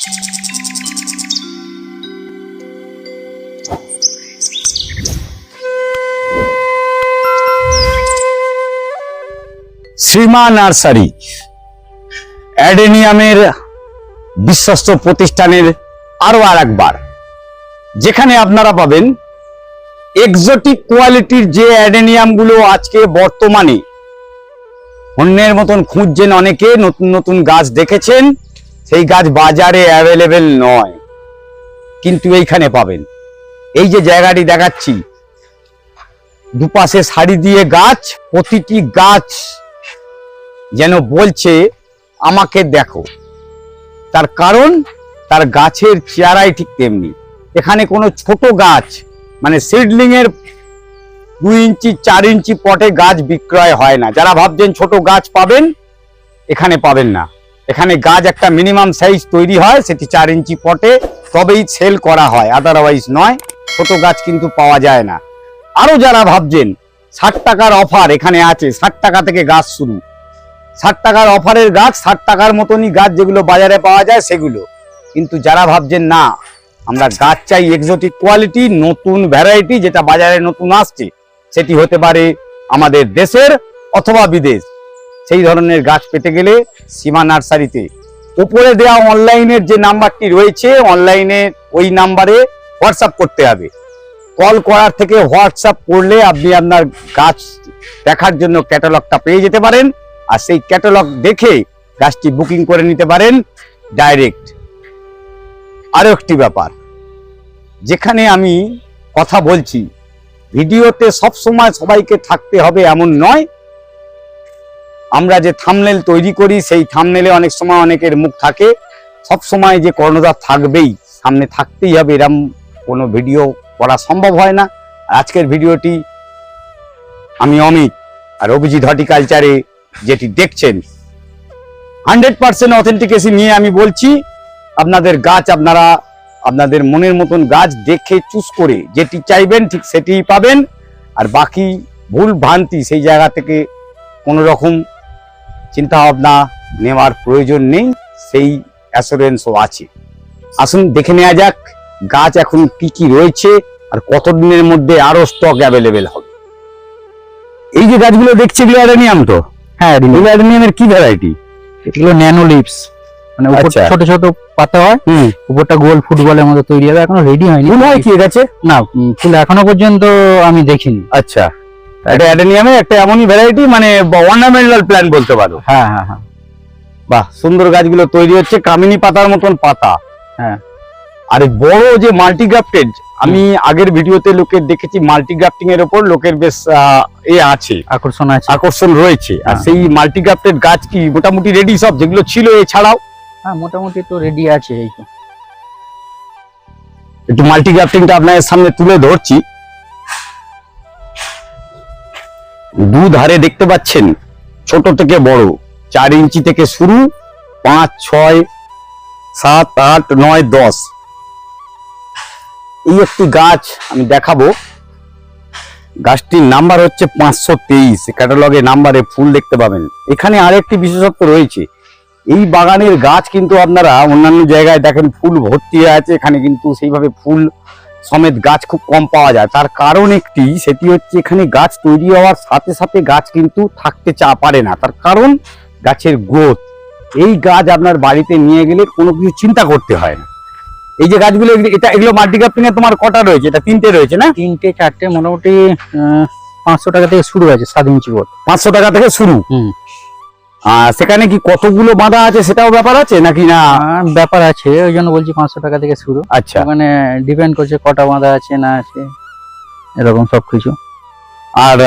Srima nursery, অ্যাডেনিয়ামের বিশ্বস্ত প্রতিষ্ঠানের আরও আর একবার যেখানে আপনারা পাবেন এক্সোটিক কোয়ালিটির যে অ্যাডেনিয়ামগুলো আজকে বর্তমানে, অন্যের মতন খুঁজছেন, অনেকে নতুন নতুন গাছ দেখেছেন সেই গাছ বাজারে অ্যাভেলেবেল নয়। কিন্তু এইখানে পাবেন। এই যে জায়গাটি দেখাচ্ছি, দুপাশে সারি দিয়ে গাছ, প্রতিটি গাছ যেন বলছে, আমাকে দেখো। তার কারণ, তার গাছের চেয়ারাই ঠিক তেমনি। এখানে কোনো ছোট গাছ মানে সিডলিং এর দুই ইঞ্চি, চার ইঞ্চি পটে গাছ বিক্রয় হয় না। যারা ভাবছেন ছোট গাছ পাবেন, এখানে পাবেন না। এখানে গাছ একটা মিনিমাম সাইজ তৈরি হয়, সেটি চার ইঞ্চি পটে, তবেই সেল করা হয়। আদারওয়াইজ নয়, ছোট গাছ কিন্তু পাওয়া যায় না। আরও যারা ভাবছেন, ষাট টাকার অফার এখানে আছে, ষাট টাকা থেকে গাছ শুরু। ষাট টাকার অফারের গাছ, ষাট টাকার মতনই গাছ যেগুলো বাজারে পাওয়া যায়, সেগুলো। কিন্তু যারা ভাবছেন, না, আমরা গাছ চাই এক্সোটিক কোয়ালিটি নতুন ভ্যারাইটি যেটা বাজারে নতুন আসছে, সেটি হতে পারে আমাদের দেশের অথবা বিদেশ। সেই ধরনের গাছ পেতে গেলে সীমা নার্সারিতে। উপরে দেওয়া অনলাইনের যে নাম্বারটি রয়েছে, অনলাইনে ওই নাম্বারে হোয়াটসঅ্যাপ করতে হবে। কল করার থেকে হোয়াটসঅ্যাপ করলে আপনি আপনার গাছ দেখার জন্য ক্যাটালগটা পেয়ে যেতে পারেন। আর সেই ক্যাটালগ দেখে গাছটি বুকিং করে নিতে পারেন ডাইরেক্ট। আরও একটি ব্যাপার, যেখানে আমি কথা বলছি, ভিডিওতে সব সময় সবাইকে থাকতে হবে এমন নয় আমরা যে থামনেল তৈরি করি, সেই থামনেলে অনেক সময় অনেকের মুখ থাকে। সব সময় যে কর্ণধার থাকবেই, সামনে থাকতেই হবে, এরম কোনো ভিডিও করা সম্ভব হয় না। আজকের ভিডিওটি আমি অমিত আর অভিজিৎ হর্টিকালচারে যেটি দেখছেন হান্ড্রেড পার্সেন্ট অথেন্টিকেসি নিয়ে আমি বলছি, আপনাদের গাছ আপনারা, আপনাদের মনের মতন গাছ দেখে চুজ করে যেটি চাইবেন, ঠিক সেটিই পাবেন। আর বাকি ভুল ভ্রান্তি সেই জায়গা থেকে কোনো রকম চিন্তা ভাবনা নেওয়ার প্রয়োজন নেই সেই অ্যাসুরেন্সও আছে। আসুন দেখে নেওয়া যাক গাছ এখন কি কি রয়েছে আর কতদিনের মধ্যে আরও স্টক অ্যাভেলেবেল হবে। এই যে গাছগুলো দেখছি এগুলো অ্যাডেনিয়াম তো। হ্যাঁ অ্যাডেনিয়ামের কি ভ্যারাইটি এগুলো ন্যানো লিপস মানে উপর আচ্ছা। ছোট ছোট পাতা হয় হুম। উপরটা গোল ফুটবলের মতো তৈরি হবে এখনও রেডি হয়নি। ফুল হয় কি কাছে না ফুল এখনও পর্যন্ত আমি দেখিনি। আচ্ছা। এটা অ্যাডেনিয়ামের একটা এমনই ভ্যারাইটি মানে অর্নামেন্টাল প্ল্যান্ট বলতে পারো। হ্যাঁ হ্যাঁ হ্যাঁ। বাহ সুন্দর গাছগুলো তৈরি হচ্ছে কামিনী পাতার মতন পাতা। হ্যাঁ। আর বড় যে মাল্টিগ্রাফটেড আমি আগের ভিডিওতে লোকের দেখেছি মাল্টিগ্রাফটিং এর উপর লোকের বেশ এ আছে। আকর্ষণ আছে। আকর্ষণ রয়েছে। আর হ্যাঁ। সেই মাল্টিগ্রাফটেড গাছ কি মোটামুটি রেডি সব যেগুলো ছিল এছাড়াও? হ্যাঁ মোটামুটি তো রেডি আছে এই তো। একটু মাল্টিগ্রাফটিংটা আপনাদের সামনে তুলে ধরছি। দুধারে দেখতে পাচ্ছেন ছোট থেকে বড়, চার ইঞ্চি থেকে শুরু, পাঁচ, ছয়, সাত, আট, নয়, দশ। এই একটি গাছ আমি দেখাবো। গাছটির নাম্বার হচ্ছে পাঁচশো তেইশ। ক্যাটালগে নাম্বারে ফুল দেখতে পাবেন। এখানে আরেকটি বিশেষত্ব রয়েছে। এই বাগানের গাছ কিন্তু আপনারা অন্যান্য জায়গায় দেখেন, ফুল ভর্তি আছে। এখানে কিন্তু সেইভাবে ফুল সমেত গাছ খুব কম পাওয়া যায়। তার কারণ একটি সেটি হচ্ছে এখানে গাছ তৈরি হওয়ার সাথে সাথে গাছ কিন্তু থাকতে চা পারে না। তার কারণ গাছের গ্রোথ। এই গাছ আপনার বাড়িতে নিয়ে গেলে কোনো কিছু চিন্তা করতে হয় না। এই যে গাছগুলো এটা এগুলো মাল্টিগ্রাফটিং এ তোমার কটা রয়েছে? এটা তিনটে রয়েছে না? তিনটে চারটে মোটামুটি পাঁচশো টাকা থেকে শুরু আছে সাত ইঞ্চি বোর্ড পাঁচশো টাকা থেকে শুরু? সেখানে কি কতগুলো বাঁধা আছে সেটাও ব্যাপার আছে নাকি না? ব্যাপার আছে ওই জন্য বলছি পাঁচশো টাকা থেকে শুরু। আচ্ছা। মানে ডিপেন্ড করছে কটা বাঁধা আছে না আছে এরকম সবকিছু আর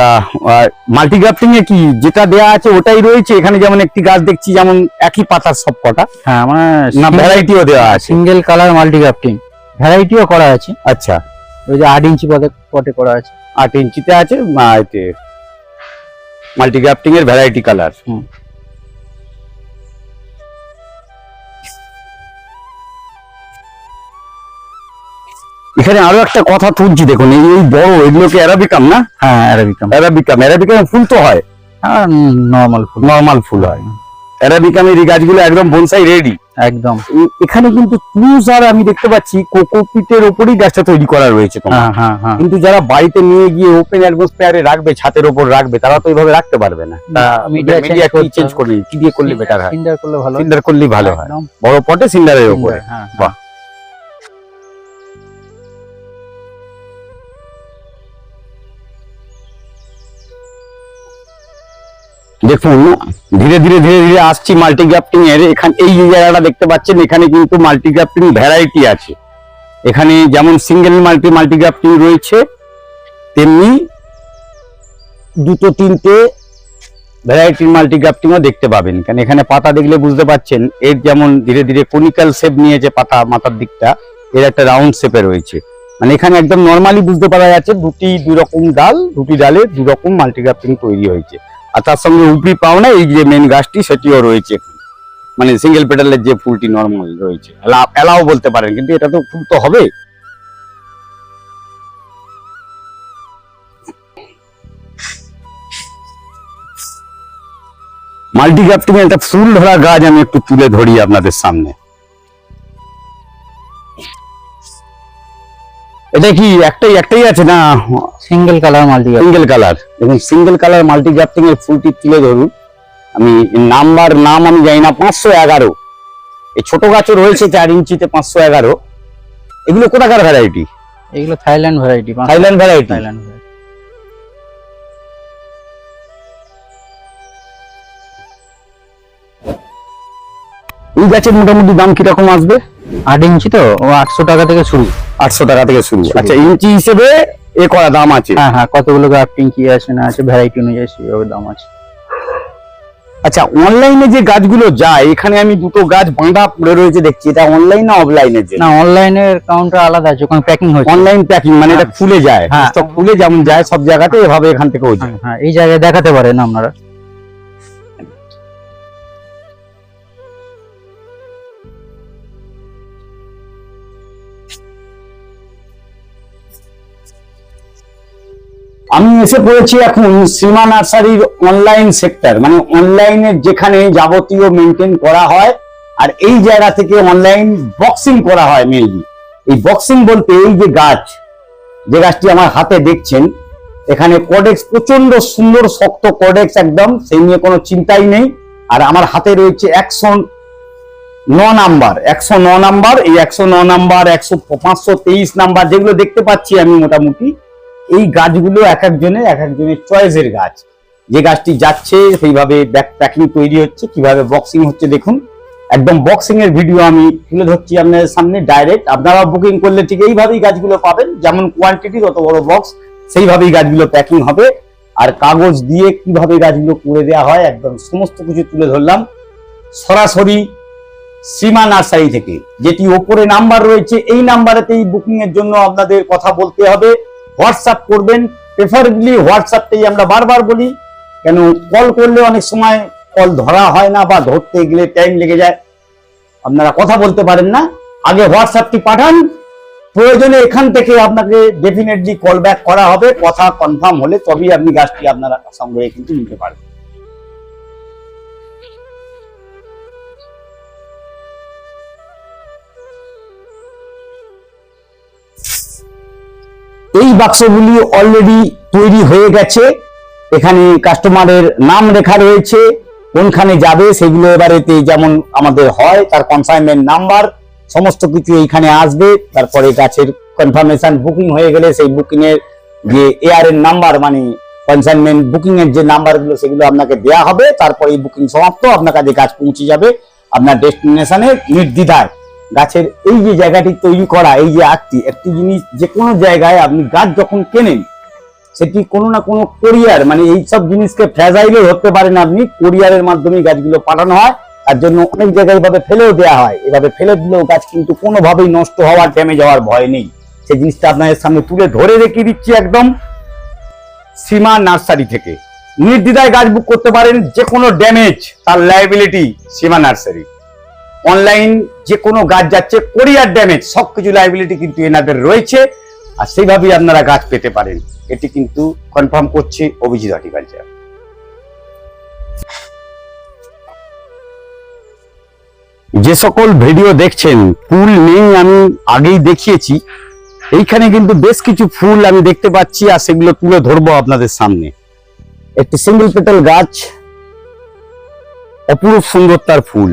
মাল্টিগ্রাফটিং এ কি যেটা দেয়া আছে ওটাই রয়েছে? এখানে যেমন একটি গাছ দেখছি যেমন একই পাতার সব কটা। হ্যাঁ মানে না ভ্যারাইটিও দেওয়া আছে। সিঙ্গেল কালার মাল্টিগ্রাফটিং ভ্যারাইটিও করা আছে। আচ্ছা। ওই যে আট ইঞ্চি পদে পটে করা আছে। আট ইঞ্চিতে আছে মাল্টিগ্রাফটিং এর ভ্যারাইটি কালার হুম। এখানে আরও একটা কথা তুলছি দেখুন এই এই বড় এগুলোকে অ্যারাবিকাম না? হ্যাঁ অ্যারাবিকাম অ্যারাবিকাম অ্যারাবিকাম ফুল তো হয়। আর নর্মাল ফুল। নর্মাল ফুল হয়। এই গাছগুলো একদম বনসাই রেডি একদম। এখানে কিন্তু ক্রুজ আর আমি দেখতে পাচ্ছি কোকোপিটের ওপরই গাছটা তৈরি করা রয়েছে হ্যাঁ হ্যাঁ হ্যাঁ। কিন্তু যারা বাড়িতে নিয়ে গিয়ে ওপেন অ্যাটমসফিয়ারে রাখবে ছাতের ওপর রাখবে তারা তো এইভাবে রাখতে পারবে না। মিডিয়া কি চেঞ্জ করবে কি দিয়ে করলে বেটার হয়? সিন্ডার করলে ভালো। সিন্ডার করলেই ভালো হয়। বড় পটে সিন্ডারের হ্যাঁ। বাহ। দেখুন, ধীরে ধীরে ধীরে ধীরে আসছি মাল্টি গ্রাফটিং এর। এখানে, এই জায়গাটা দেখতে পাচ্ছেন, এখানে কিন্তু মাল্টিগ্রাফটিং ভ্যারাইটি আছে। এখানে যেমন সিঙ্গেল মাল্টি মাল্টি গ্রাফটিং রয়েছে, তেমনি দুটো, তিনটে ভ্যারাইটির মাল্টি গ্রাফটিংও দেখতে পাবেন। কারণ এখানে পাতা দেখলে বুঝতে পাচ্ছেন, এর যেমন ধীরে ধীরে কনিক্যাল শেপ নিয়েছে পাতা, মাথার দিকটা, এর একটা রাউন্ড শেপে রয়েছে। মানে এখানে একদম নর্মালি বুঝতে পারা যাচ্ছে, দুটি দুই রকম ডাল, দুটি ডালে দু রকম মাল্টি গ্রাফটিং তৈরি হয়েছে। আর তার সঙ্গে উপরি পাওনা এই যে মেন গাছটি, সেটিও রয়েছে। মানে সিঙ্গেল পেডালের যে ফুলটি নর্মাল রয়েছে। এলা- এলাও বলতে পারেন, কিন্তু এটা তো ফুল তো হবে। মাল্টি একটা ফুল ধরা গাছ আমি একটু তুলে ধরি আপনাদের সামনে। এটা কি একটাই একটাই আছে না? Single colour multi single colour এবং সিঙ্গেল কালার মাল্টি গ্রাফটিং এর ফুলটি তুলে ধরুন। আমি নাম্বার নাম আমি জানি না পাঁচশো এগারো। এই ছোট গাছও রয়েছে চার ইঞ্চিতে পাঁচশো এগারো। এগুলো কোথাকার ভ্যারাইটি এগুলো Thailand variety Thailand variety Thailand এই গাছের মোটামুটি দাম কীরকম আসবে? আট ইঞ্চি তো? ও আটশো টাকা থেকে শুরু। আটশো টাকা থেকে শুরু। আচ্ছা ইঞ্চি হিসেবে এ করা দাম আছে? হ্যাঁ হ্যাঁ কতগুলো গ্রাফটিং কি আছে না আছে ভ্যারাইটি অনুযায়ী সেভাবে দাম আছে। আচ্ছা অনলাইনে যে গাছগুলো যায় এখানে আমি দুটো গাছ বাঁধা পড়ে রয়েছে দেখছি। এটা অনলাইন না অফলাইনে জন্য না অনলাইনের কাউন্টার আলাদা আছে ওখানে প্যাকিং হয় অনলাইন প্যাকিং মানে এটা হ্যাঁ। খুলে যায়। হ্যাঁ। স্টক খুলে যেমন যায় সব জায়গাতে এভাবে এখান থেকেও যায়। হ্যাঁ, হ্যাঁ এই জায়গায় দেখাতে পারেন আপনারা। আমি এসে পড়েছি এখন সীমা নার্সারির অনলাইন সেক্টর মানে অনলাইনের যেখানে যাবতীয় মেনটেন করা হয়, আর এই জায়গা থেকে অনলাইন বক্সিং করা হয় মেনলি এই বক্সিং বলতে এই যে গাছ, যে গাছটি আমার হাতে দেখছেন, এখানে কডেক্স প্রচণ্ড সুন্দর, শক্ত কডেক্স একদম, সেই নিয়ে কোনো চিন্তাই নেই। আর আমার হাতে রয়েছে একশো ন নাম্বার, একশো ন নাম্বার, এই একশো ন নাম্বার, একশো পাঁচশো তেইশ নাম্বার যেগুলো দেখতে পাচ্ছি আমি মোটামুটি। এই গাছগুলো এক একজনের এক একজনের চয়েসের গাছ। যে গাছটি যাচ্ছে, সেইভাবে ব্যাক প্যাকিং তৈরি হচ্ছে। কীভাবে বক্সিং হচ্ছে দেখুন। একদম বক্সিং এর ভিডিও আমি তুলে ধরছি আপনাদের সামনে ডাইরেক্ট আপনারা বুকিং করলে ঠিক এইভাবেই গাছগুলো পাবেন। যেমন কোয়ান্টিটি তত বড় বক্স সেইভাবেই গাছগুলো প্যাকিং হবে। আর কাগজ দিয়ে কীভাবে গাছগুলো করে দেওয়া হয়, একদম সমস্ত কিছু তুলে ধরলাম। সরাসরি সীমা নার্সারি থেকে, যেটি ওপরে নাম্বার রয়েছে, এই নাম্বারেতেই বুকিং এর জন্য আপনাদের কথা বলতে হবে। হোয়াটসঅ্যাপ করবেন। প্রেফারেবলি হোয়াটসঅ্যাপটাই আমরা বারবার বলি, কেন কল করলে অনেক সময় কল ধরা হয় না বা ধরতে গেলে টাইম লেগে যায়। আপনারা কথা বলতে পারেন না। আগে হোয়াটসঅ্যাপটি পাঠান। প্রয়োজনে এখান থেকে আপনাকে ডেফিনেটলি কল ব্যাক করা হবে। কথা কনফার্ম হলে তবেই আপনি গাছটি আপনারা সংগ্রহে কিন্তু নিতে পারবেন। এই বাক্সগুলি অলরেডি তৈরি হয়ে গেছে। এখানে কাস্টমারের নাম লেখা রয়েছে। কোনখানে যাবে সেগুলো এবারেতে যেমন আমাদের হয়, তার কনসাইনমেন্ট নাম্বার সমস্ত কিছু এইখানে আসবে। তারপরে গাছের কনফার্মেশন বুকিং হয়ে গেলে সেই বুকিং এর যে এআর এর নাম্বার মানে কনসাইনমেন্ট বুকিং এর যে নাম্বারগুলো সেগুলো আপনাকে দেওয়া হবে। তারপরে বুকিং সমাপ্ত। আপনার কাছে গাছ পৌঁছে যাবে। আপনার ডেস্টিনেশনে নির্দ্বিধায়। গাছের এই যে জায়গাটি তৈরি করা, এই যে আকটি, একটি জিনিস যে কোনো জায়গায় আপনি গাছ যখন কেনেন, সেটি কোনো না কোনো কোরিয়ার মানে এই সব জিনিসকে ফ্র্যাজাইলে ধরতে পারেন আপনি কোরিয়ারের মাধ্যমে গাছগুলো পাঠানো হয়, তার জন্য অনেক জায়গায় এভাবে ফেলেও দেওয়া হয়। এভাবে ফেলে দিলেও গাছ কিন্তু কোনোভাবেই নষ্ট হওয়ার ড্যামেজ হওয়ার ভয় নেই। সেই জিনিসটা আপনাদের সামনে তুলে ধরে রেখে দিচ্ছি একদম সীমা নার্সারি থেকে। নির্দ্বিধায় গাছ বুক করতে পারেন যে কোনো ড্যামেজ তার লাইবিলিটি সীমা নার্সারি। অনলাইন যে কোনো গাছ যাচ্ছে কোরিয়ার ড্যামেজ সবকিছু লাইবিলিটি কিন্তু এনাদের রয়েছে। আর সেইভাবেই আপনারা গাছ পেতে পারেন। এটি কিন্তু কনফার্ম করছে অভিজিৎ হর্টিকালচার যে সকল ভিডিও দেখছেন, ফুল নেই আমি আগেই দেখিয়েছি। এইখানে কিন্তু বেশ কিছু ফুল আমি দেখতে পাচ্ছি আর সেগুলো তুলে ধরবো আপনাদের সামনে। একটি সিঙ্গেল পেটাল গাছ, অপরূপ সুন্দর তার ফুল।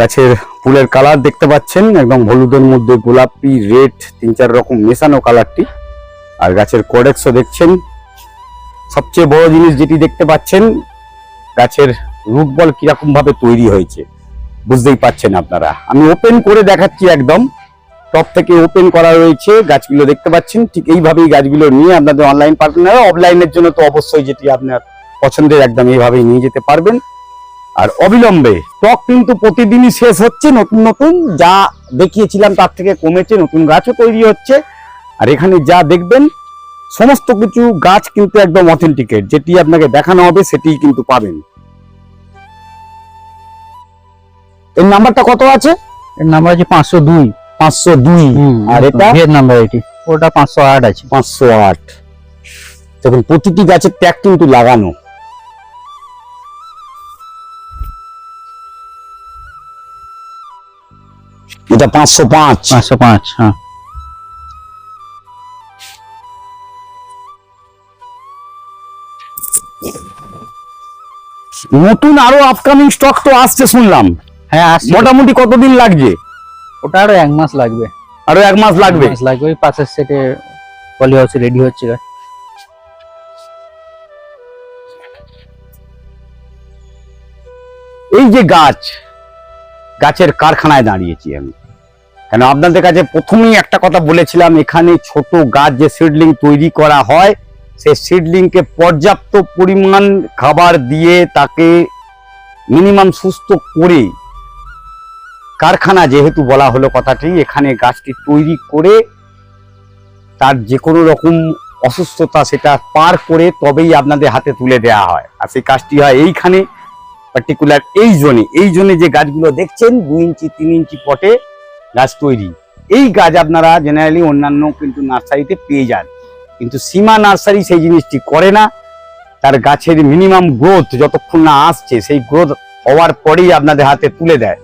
গাছের ফুলের কালার দেখতে পাচ্ছেন, একদম হলুদের মধ্যে গোলাপি, রেড, তিন চার রকম মেশানো কালারটি। আর গাছের কোডেক্সও দেখছেন, সবচেয়ে বড় জিনিস যেটি দেখতে পাচ্ছেন, গাছের রুট বল কীরকম ভাবে তৈরি হয়েছে, বুঝতেই পাচ্ছেন আপনারা। আমি ওপেন করে দেখাচ্ছি একদম টপ থেকে ওপেন করা রয়েছে, গাছগুলো দেখতে পাচ্ছেন, ঠিক এইভাবেই গাছগুলো নিয়ে আপনাদের অনলাইন পার্টনার অফলাইনের জন্য তো অবশ্যই যেটি আপনার পছন্দের একদম এইভাবেই নিয়ে যেতে পারবেন। আর অবিলম্বে স্টক কিন্তু প্রতিদিনই শেষ হচ্ছে নতুন নতুন। যা দেখিয়েছিলাম তার থেকে কমেছে নতুন গাছও তৈরি হচ্ছে। আর এখানে যা দেখবেন সমস্ত কিছু গাছ কিন্তু একদম অথেন্টিকেট যেটি আপনাকে দেখানো হবে সেটিই কিন্তু পাবেন। এর নাম্বারটা কত আছে? এর নাম্বার আছে পাঁচশো দুই। পাঁচশো দুই। আর এটা? এর নাম্বার এটি। ওটা পাঁচশো আট আছে। পাঁচশো আট। দেখুন প্রতিটি গাছের ট্যাগ কিন্তু লাগানো। এটা পাঁচশো পাঁচ। পাঁচশো পাঁচ হ্যাঁ। নতুন আরও আপকামিং স্টক তো আসছে শুনলাম। হ্যাঁ আসছে। মোটামুটি কতদিন লাগছে ওটা আরও এক মাস লাগবে। আরও এক মাস লাগবে? লাগবে ওই পাশের সেটে পলি হাউসে রেডি হচ্ছে এই যে গাছ গাছের কারখানায় দাঁড়িয়েছি আমি। কেন? আপনাদের কাছে প্রথমেই একটা কথা বলেছিলাম, এখানে ছোট গাছ যে সিডলিং তৈরি করা হয় সেই সিডলিংকে পর্যাপ্ত পরিমাণ খাবার দিয়ে তাকে মিনিমাম সুস্থ করে কারখানা যেহেতু বলা হলো কথাটি, এখানে গাছটি তৈরি করে তার যে কোনো রকম অসুস্থতা সেটা পার করে তবেই আপনাদের হাতে তুলে দেওয়া হয়। আর সেই কাজটি হয় এইখানে পার্টিকুলার এই জোনে এই জোনে যে গাছগুলো দেখছেন, দুই ইঞ্চি, তিন ইঞ্চি পটে গাছ তৈরি। এই গাছ আপনারা জেনারেলি অন্যান্য কিন্তু নার্সারিতে পেয়ে যান। কিন্তু সীমা নার্সারি সেই জিনিসটি করে না। তার গাছের মিনিমাম গ্রোথ যতক্ষণ না আসছে, সেই গ্রোথ হওয়ার পরেই আপনাদের হাতে তুলে দেয়।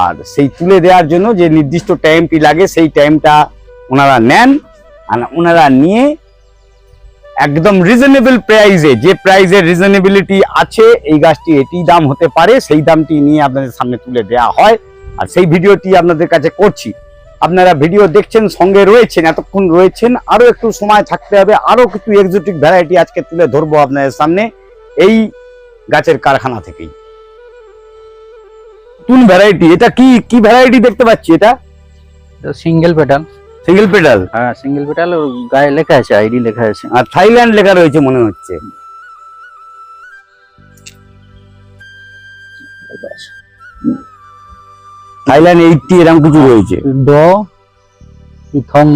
আর সেই তুলে দেওয়ার জন্য যে নির্দিষ্ট টাইমটি লাগে, সেই টাইমটা ওনারা নেন আর ওনারা নিয়ে একদম রিজনেবল প্রাইজে যে প্রাইসের রিজনেবিলিটি আছে, এই গাছটি এটি দাম হতে পারে, সেই দামটি নিয়ে আপনাদের সামনে তুলে দেওয়া হয়। আর সেই ভিডিওটি আপনাদের কাছে করছি। আপনারা ভিডিও দেখছেন সঙ্গে রয়েছেন এতক্ষণ রয়েছেন আরও একটু সময় থাকতে হবে আরও কিছু এক্সোটিক ভ্যারাইটি আজকে তুলে ধরবো আপনাদের সামনে এই গাছের কারখানা থেকেই। নতুন ভ্যারাইটি এটা কি কি ভ্যারাইটি দেখতে পাচ্ছি এটা? সিঙ্গেল পেটাল সিঙ্গেল পেডাল হ্যাঁ সিঙ্গেল পেটাল গায়ে লেখা আছে আইডি লেখা আছে। আর থাইল্যান্ড লেখা রয়েছে মনে হচ্ছে। থাইল্যান্ড এইটটি এরকম কিছু রয়েছে। ড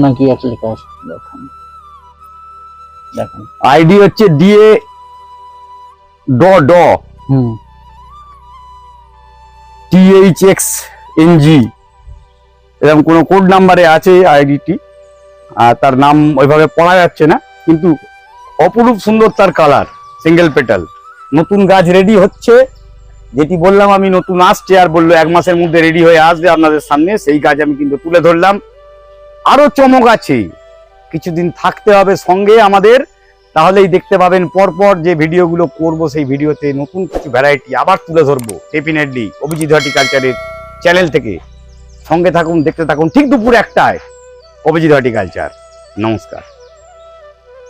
নাকি একটা লেখা আছে? দেখুন। দেখুন। আইডি হচ্ছে ডিএ ড ড। হুম। টিএইচ এক্স এনজি এরকম কোনো কোড নাম্বারে আছে আইডিটি আর তার নাম ওইভাবে পড়া যাচ্ছে না কিন্তু অপরূপ সুন্দর তার কালার সিঙ্গেল পেটাল নতুন গাছ রেডি হচ্ছে। যেটি বললাম আমি নতুন আসছে আর বলল এক মাসের মধ্যে রেডি হয়ে আসবে আপনাদের সামনে, সেই গাছ আমি কিন্তু তুলে ধরলাম। আরও চমক আছে। কিছুদিন থাকতে হবে সঙ্গে আমাদের। তাহলেই দেখতে পাবেন পরপর যে ভিডিওগুলো করব, সেই ভিডিওতে নতুন কিছু ভ্যারাইটি আবার তুলে ধরবো। ডেফিনেটলি অভিজিৎ হর্টিকালচারের চ্যানেল থেকে। সঙ্গে থাকুন, দেখতে থাকুন। ঠিক দুপুর একটায় অভিজিৎ হর্টিকালচার। নমস্কার।